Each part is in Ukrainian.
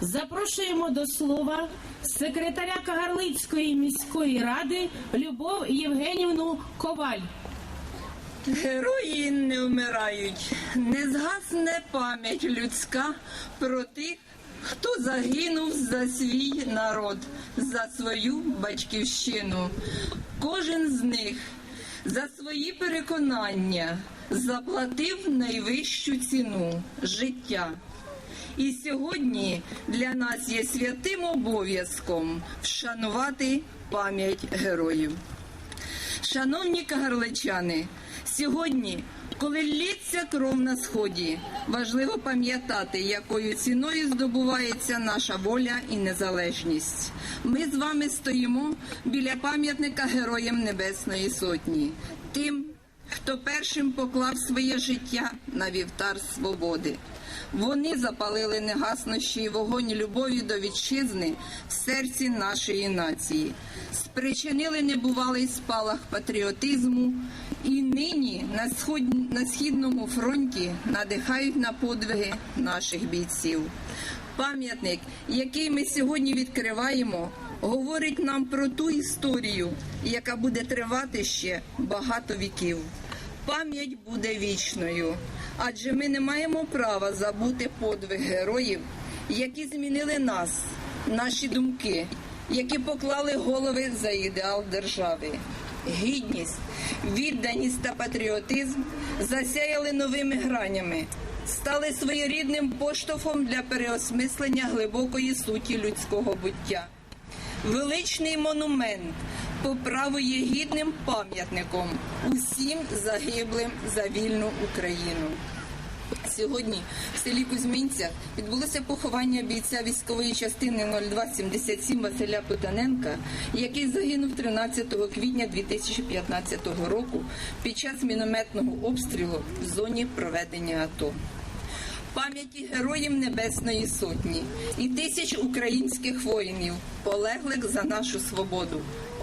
Запрошуємо до слова секретаря Кагарлицької міської ради Любов Євгенівну Коваль. Герої не вмирають, не згасне пам'ять людська про тих, хто загинув за свій народ, за свою батьківщину. Кожен з них за свої переконання заплатив найвищу ціну життя. І сьогодні для нас є святим обов'язком вшанувати пам'ять героїв. Шановні кагарличани, сьогодні, коли лється кров на сході, важливо пам'ятати, якою ціною здобувається наша воля і незалежність. Ми з вами стоїмо біля пам'ятника Героям Небесної Сотні, тим, хто першим поклав своє життя на вівтар свободи. Вони запалили негаснощий вогонь любові до вітчизни в серці нашої нації, спричинили небувалий спалах патріотизму і нині на, сход... на східному фронті надихають на подвиги наших бійців. Пам'ятник, який ми сьогодні відкриваємо, говорить нам про ту історію, яка буде тривати ще багато віків. Пам'ять буде вічною, адже ми не маємо права забути подвиг героїв, які змінили нас, наші думки, які поклали голови за ідеал держави. Гідність, відданість та патріотизм засяяли новими гранями, стали своєрідним поштовхом для переосмислення глибокої суті людського буття. Величний монумент по праву є гідним пам'ятником усім загиблим за вільну Україну. Сьогодні в селі Кузьмінцях відбулося поховання бійця військової частини 0277 Василя Потаненка, який загинув 13 квітня 2015 року під час мінометного обстрілу в зоні проведення АТО пам'яті героїв Небесної Сотні і тисяч українських воїнів, полеглих за нашу свободу.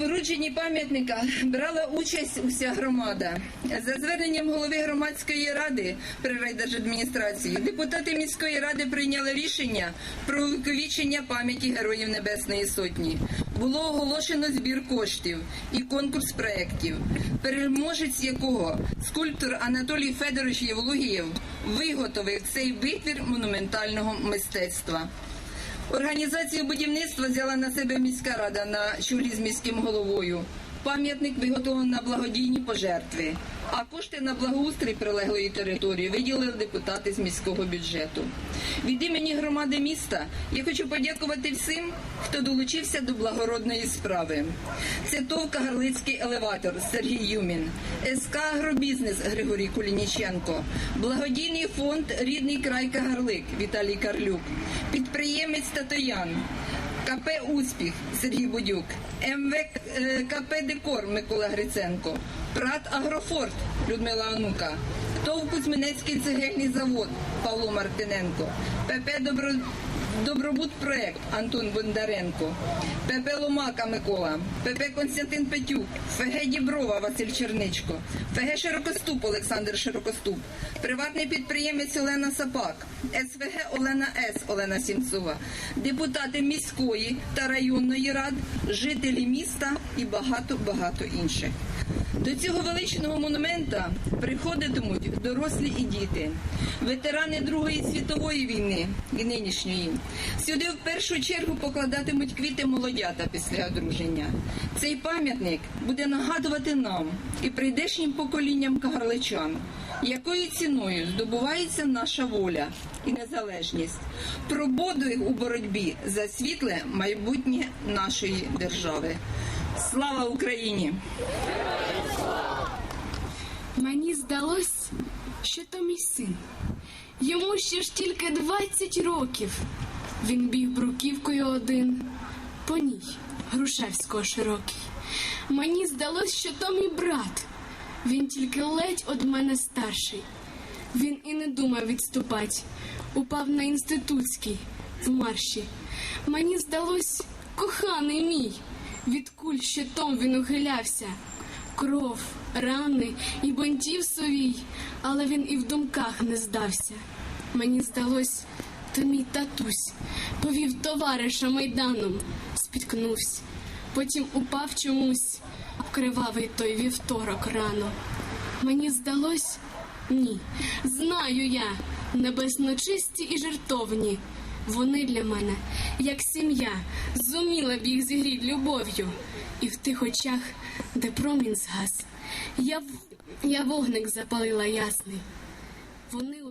Спорудженні пам'ятника брала участь уся громада. За зверненням голови громадської ради при райдержадміністрації депутати міської ради прийняли рішення про увіковічення пам'яті героїв Небесної Сотні. Було оголошено збір коштів і конкурс проєктів, переможець якого скульптор Анатолій Федорович Євлогієв виготовив цей витвір монументального мистецтва. Організацію будівництва взяла на себе міська рада на чолі з міським головою. Пам'ятник виготовлено на благодійні пожертви, а кошти на благоустрій прилеглої території виділили депутати з міського бюджету. Від імені громади міста я хочу подякувати всім, хто долучився до благородної справи. Це ТОВ Кагарлицький елеватор Сергій Юмін, СК Агробізнес Григорій Кулініченко, благодійний фонд Рідний край Кагарлик Віталій Карлюк, підприємець Татоян. КП Успіх Сергій Будюк, МВ е, Декор Микола Гриценко, Прат Агрофорт Людмила Анука, ТОВ Кузьминецький цегельний завод Павло Мартиненко, ПП Добро... Добробут проект Антон Бондаренко, ПП Ломака Микола, ПП Константин Петюк, ФГ Діброва Василь Черничко, ФГ Широкоступ Олександр Широкоступ, приватний підприємець Олена Сапак, СВГ Олена С. Олена Сімцова, депутати міської та районної рад, жителі міста і багато-багато інших. До цього величного монумента приходитимуть дорослі і діти, ветерани Другої світової війни і нинішньої. Сюди в першу чергу покладатимуть квіти молодята після одруження. Цей пам'ятник буде нагадувати нам і прийдешнім поколінням кагарличан, якою ціною здобувається наша воля і незалежність, про подвиг у боротьбі за світле майбутнє нашої держави. Слава Україні! Мені здалось, що то мій син. Йому ще ж тільки 20 років. Він біг бруківкою один, по ній Грушевського широкий. Мені здалось, що то мій брат. Він тільки ледь од мене старший. Він і не думав відступать, упав на інститутський в марші. Мені здалось, коханий мій, від куль щитом він ухилявся. Кров, рани і бонтів совій, але він і в думках не здався. Мені здалось, то мій татусь повів товариша майданом, спіткнувся, потім упав чомусь, обкривавий той вівторок рано. Мені здалось, ні, знаю я, небесночисті і жертовні. Вони для мене, як сім'я, зуміла б їх зігріть любов'ю. І в тих очах, де промінь згас, я, я вогник запалила ясний. Вони